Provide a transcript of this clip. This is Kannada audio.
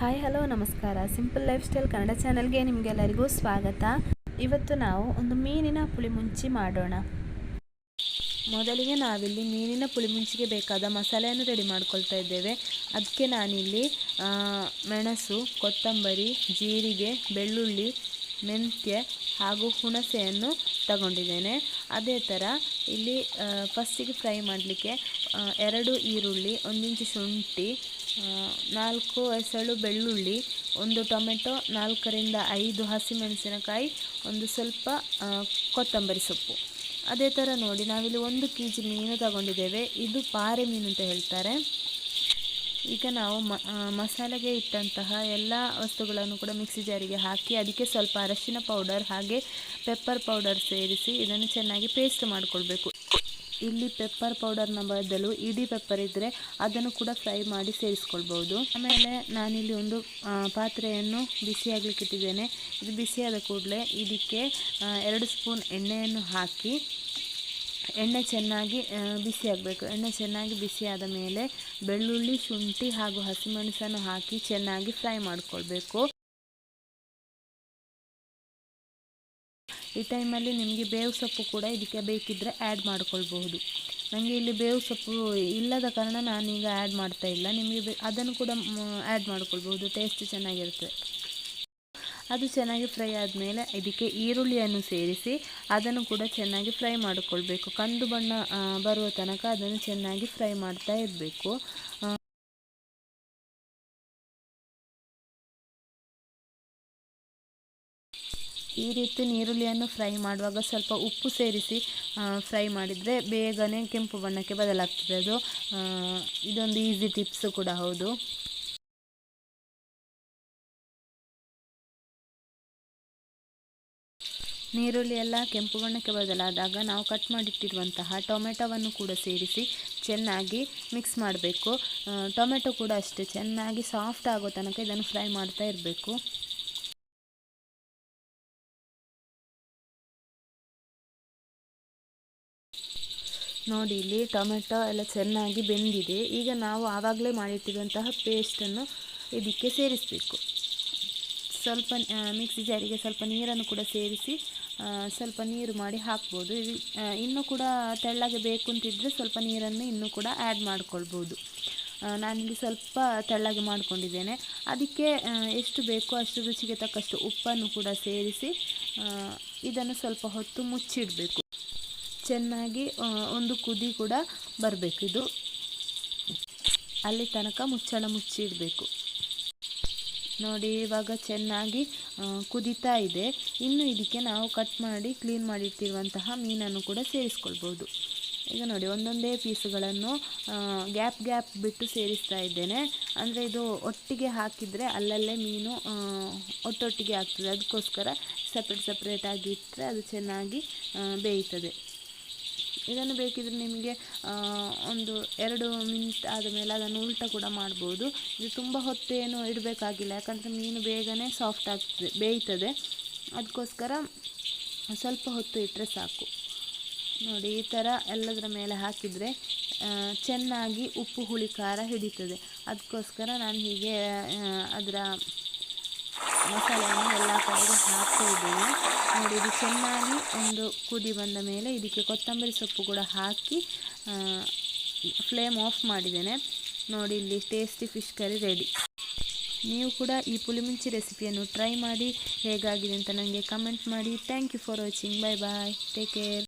ಹಾಯ್, ಹಲೋ, ನಮಸ್ಕಾರ. ಸಿಂಪಲ್ ಲೈಫ್ ಸ್ಟೈಲ್ ಕನ್ನಡ ಚಾನಲ್ಗೆ ನಿಮಗೆಲ್ಲರಿಗೂ ಸ್ವಾಗತ. ಇವತ್ತು ನಾವು ಒಂದು ಮೀನಿನ ಪುಳಿಮುಂಚಿ ಮಾಡೋಣ. ಮೊದಲಿಗೆ ನಾವಿಲ್ಲಿ ಮೀನಿನ ಪುಳಿಮುಂಚಿಗೆ ಬೇಕಾದ ಮಸಾಲೆಯನ್ನು ರೆಡಿ ಮಾಡ್ಕೊಳ್ತಾ ಇದ್ದೇವೆ. ಅದಕ್ಕೆ ನಾನಿಲ್ಲಿ ಮೆಣಸು, ಕೊತ್ತಂಬರಿ, ಜೀರಿಗೆ, ಬೆಳ್ಳುಳ್ಳಿ, ಮೆಂತ್ಯ ಹಾಗೂ ಹುಣಸೆಯನ್ನು ತಗೊಂಡಿದ್ದೇನೆ. ಅದೇ ಥರ ಇಲ್ಲಿ ಫಸ್ಟಿಗೆ ಫ್ರೈ ಮಾಡಲಿಕ್ಕೆ ಎರಡು ಈರುಳ್ಳಿ, ಒಂದಿಂಚು ಇಂಚು ಶುಂಠಿ ನಾಲ್ಕು ಎಸಳು ಬೆಳ್ಳುಳ್ಳಿ, ಒಂದು ಟೊಮೆಟೊ, ನಾಲ್ಕರಿಂದ ಐದು ಹಸಿಮೆಣಸಿನಕಾಯಿ, ಒಂದು ಸ್ವಲ್ಪ ಕೊತ್ತಂಬರಿ ಸೊಪ್ಪು. ಅದೇ ಥರ ನೋಡಿ, ನಾವಿಲ್ಲಿ ಒಂದು ಕೆ ಜಿ ಮೀನು ತಗೊಂಡಿದ್ದೇವೆ. ಇದು ಪಾರೆ ಮೀನು ಅಂತ ಹೇಳ್ತಾರೆ. ಈಗ ನಾವು ಮಸಾಲೆಗೆ ಇಟ್ಟಂತಹ ಎಲ್ಲ ವಸ್ತುಗಳನ್ನು ಕೂಡ ಮಿಕ್ಸಿ ಜಾರಿಗೆ ಹಾಕಿ, ಅದಕ್ಕೆ ಸ್ವಲ್ಪ ಅರಶಿನ ಪೌಡರ್ ಹಾಗೆ ಪೆಪ್ಪರ್ ಪೌಡರ್ ಸೇರಿಸಿ, ಇದನ್ನು ಚೆನ್ನಾಗಿ ಪೇಸ್ಟ್ ಮಾಡಿಕೊಳ್ಬೇಕು. ಇಲ್ಲಿ ಪೆಪ್ಪರ್ ಪೌಡರ್ನ ಬದಲು ಇಡೀ ಪೆಪ್ಪರ್ ಇದ್ದರೆ ಅದನ್ನು ಕೂಡ ಫ್ರೈ ಮಾಡಿ ಸೇರಿಸ್ಕೊಳ್ಬೋದು ಆಮೇಲೆ ನಾನಿಲ್ಲಿ ಒಂದು ಪಾತ್ರೆಯನ್ನು ಬಿಸಿಯಾಗಲಿಕ್ಕೆ ಇಟ್ಟಿದ್ದೇನೆ. ಇದು ಬಿಸಿಯಾದ ಕೂಡಲೇ ಇದಕ್ಕೆ ಎರಡು ಸ್ಪೂನ್ ಎಣ್ಣೆಯನ್ನು ಹಾಕಿ, ಎಣ್ಣೆ ಚೆನ್ನಾಗಿ ಬಿಸಿ ಬಿಸಿಯಾಗಬೇಕು. ಎಣ್ಣೆ ಚೆನ್ನಾಗಿ ಬಿಸಿಯಾದ ಮೇಲೆ ಬೆಳ್ಳುಳ್ಳಿ, ಶುಂಠಿ ಹಾಗೂ ಹಸಿಮೆಣಸನ್ನು ಹಾಕಿ ಚೆನ್ನಾಗಿ ಫ್ರೈ ಮಾಡಿಕೊಳ್ಬೇಕು. ಈ ಟೈಮಲ್ಲಿ ನಿಮಗೆ ಬೇವು ಸೊಪ್ಪು ಕೂಡ ಇದಕ್ಕೆ ಬೇಕಿದ್ದರೆ ಆ್ಯಡ್ ಮಾಡ್ಕೊಳ್ಬಹುದು. ನನಗೆ ಇಲ್ಲಿ ಬೇವು ಸೊಪ್ಪು ಇಲ್ಲದ ಕಾರಣ ನಾನೀಗ ಆ್ಯಡ್ ಮಾಡ್ತಾ ಇಲ್ಲ. ನಿಮಗೆ ಅದನ್ನು ಕೂಡ ಆ್ಯಡ್ ಮಾಡ್ಕೊಳ್ಬಹುದು. ಟೇಸ್ಟ್ ಚೆನ್ನಾಗಿರುತ್ತೆ. ಅದು ಚೆನ್ನಾಗಿ ಫ್ರೈ ಆದಮೇಲೆ ಇದಕ್ಕೆ ಈರುಳ್ಳಿಯನ್ನು ಸೇರಿಸಿ ಅದನ್ನು ಕೂಡ ಚೆನ್ನಾಗಿ ಫ್ರೈ ಮಾಡಿಕೊಳ್ಬೇಕು. ಕಂದು ಬಣ್ಣ ಬರುವ ತನಕ ಅದನ್ನು ಚೆನ್ನಾಗಿ ಫ್ರೈ ಮಾಡ್ತಾ ಇರಬೇಕು. ಈ ರೀತಿ ನೀರುಳ್ಳಿಯನ್ನು ಫ್ರೈ ಮಾಡುವಾಗ ಸ್ವಲ್ಪ ಉಪ್ಪು ಸೇರಿಸಿ ಫ್ರೈ ಮಾಡಿದರೆ ಬೇಗನೆ ಕೆಂಪು ಬಣ್ಣಕ್ಕೆ ಬದಲಾಗ್ತದೆ. ಅದು ಇದೊಂದು ಈಸಿ ಟಿಪ್ಸ್ ಕೂಡ ಹೌದು. ನೀರುಳ್ಳಿ ಎಲ್ಲ ಕೆಂಪು ಬಣ್ಣಕ್ಕೆ ಬದಲಾದಾಗ ನಾವು ಕಟ್ ಮಾಡಿಟ್ಟಿರುವಂತಹ ಟೊಮೆಟೊವನ್ನು ಕೂಡ ಸೇರಿಸಿ ಚೆನ್ನಾಗಿ ಮಿಕ್ಸ್ ಮಾಡಬೇಕು. ಟೊಮೆಟೊ ಕೂಡ ಅಷ್ಟೇ ಚೆನ್ನಾಗಿ ಸಾಫ್ಟ್ ಆಗೋ ತನಕ ಇದನ್ನು ಫ್ರೈ ಮಾಡ್ತಾ ಇರಬೇಕು. ನೋಡಿ ಇಲ್ಲಿ ಟೊಮೆಟೊ ಎಲ್ಲ ಚೆನ್ನಾಗಿ ಬೆಂದಿದೆ. ಈಗ ನಾವು ಆವಾಗಲೇ ಮಾಡಿಟ್ಟಿರುವಂತಹ ಪೇಸ್ಟನ್ನು ಇದಕ್ಕೆ ಸೇರಿಸಬೇಕು. ಸ್ವಲ್ಪ ಮಿಕ್ಸಿ ಜಾರಿಗೆ ಸ್ವಲ್ಪ ನೀರನ್ನು ಕೂಡ ಸೇರಿಸಿ ಸ್ವಲ್ಪ ನೀರು ಮಾಡಿ ಹಾಕ್ಬೋದು. ಇದು ಇನ್ನೂ ಕೂಡ ತೆಳ್ಳಗೆ ಬೇಕು ಅಂತಿದ್ದರೆ ಸ್ವಲ್ಪ ನೀರನ್ನು ಇನ್ನೂ ಕೂಡ ಆ್ಯಡ್ ಮಾಡ್ಕೊಳ್ಬೋದು. ನಾನಿಲ್ಲಿ ಸ್ವಲ್ಪ ತೆಳ್ಳಗೆ ಮಾಡಿಕೊಂಡಿದ್ದೇನೆ. ಅದಕ್ಕೆ ಎಷ್ಟು ಬೇಕೋ ಅಷ್ಟು ರುಚಿಗೆ ತಕ್ಕಷ್ಟು ಉಪ್ಪನ್ನು ಕೂಡ ಸೇರಿಸಿ ಇದನ್ನು ಸ್ವಲ್ಪ ಹೊತ್ತು ಮುಚ್ಚಿಡಬೇಕು. ಚೆನ್ನಾಗಿ ಒಂದು ಕುದಿ ಕೂಡ ಬರಬೇಕು. ಇದು ಅಲ್ಲಿ ತನಕ ಮುಚ್ಚಳ ಮುಚ್ಚಿಡಬೇಕು ನೋಡಿ, ಇವಾಗ ಚೆನ್ನಾಗಿ ಕುದಿತಾ ಇದೆ. ಇನ್ನು ಇದಕ್ಕೆ ನಾವು ಕಟ್ ಮಾಡಿ ಕ್ಲೀನ್ ಮಾಡಿಟ್ಟಿರುವಂತಹ ಮೀನನ್ನು ಕೂಡ ಸೇರಿಸ್ಕೊಳ್ಬೋದು. ಈಗ ನೋಡಿ, ಒಂದೊಂದೇ ಪೀಸುಗಳನ್ನು ಗ್ಯಾಪ್ ಗ್ಯಾಪ್ ಬಿಟ್ಟು ಸೇರಿಸ್ತಾ ಇದ್ದೇನೆ. ಅಂದರೆ ಇದು ಒಟ್ಟಿಗೆ ಹಾಕಿದರೆ ಅಲ್ಲಲ್ಲೇ ಮೀನು ಒಟ್ಟೊಟ್ಟಿಗೆ ಆಗ್ತದೆ. ಅದಕ್ಕೋಸ್ಕರ ಸಪ್ರೇಟ್ ಸಪ್ರೇಟಾಗಿ ಇಟ್ಟರೆ ಅದು ಚೆನ್ನಾಗಿ ಬೇಯ್ತದೆ. ಇದನ್ನು ಬೇಕಿದ್ರೆ ನಿಮಗೆ ಒಂದು ಎರಡು ಮಿನಿಟ್ ಆದ ಮೇಲೆ ಅದನ್ನು ಉಲ್ಟ ಕೂಡ ಮಾಡ್ಬೋದು. ಇದು ತುಂಬ ಹೊತ್ತೇನು ಇಡಬೇಕಾಗಿಲ್ಲ, ಯಾಕಂದರೆ ಮೀನು ಬೇಗನೆ ಸಾಫ್ಟ್ ಆಗ್ತದೆ, ಬೇಯ್ತದೆ. ಅದಕ್ಕೋಸ್ಕರ ಸ್ವಲ್ಪ ಹೊತ್ತು ಇಟ್ಟರೆ ಸಾಕು. ನೋಡಿ, ಈ ಥರ ಎಲ್ಲದರ ಮೇಲೆ ಹಾಕಿದರೆ ಚೆನ್ನಾಗಿ ಉಪ್ಪು ಹುಳಿ ಖಾರ ಹಿಡಿತದೆ. ಅದಕ್ಕೋಸ್ಕರ ನಾನು ಹೀಗೆ ಅದರ ಮಸಾಲೆಯನ್ನು ಎಲ್ಲ ಕಡೆಗೆ ಹಾಕ್ತಾ ಇದ್ದೇನೆ. ನೋಡಿ, ಇದು ಚೆನ್ನಾಗಿ ಒಂದು ಕುದಿ ಬಂದ ಮೇಲೆ ಇದಕ್ಕೆ ಕೊತ್ತಂಬರಿ ಸೊಪ್ಪು ಕೂಡ ಹಾಕಿ ಫ್ಲೇಮ್ ಆಫ್ ಮಾಡಿದ್ದೇನೆ. ನೋಡಿ, ಇಲ್ಲಿ ಟೇಸ್ಟಿ ಫಿಶ್ ಕರಿ ರೆಡಿ ನೀವು ಕೂಡ ಈ ಪುಳಿಮುಂಚಿ ರೆಸಿಪಿಯನ್ನು ಟ್ರೈ ಮಾಡಿ ಹೇಗಾಗಿದೆ ಅಂತ ನನಗೆ ಕಮೆಂಟ್ ಮಾಡಿ. Thank you for watching bye bye take care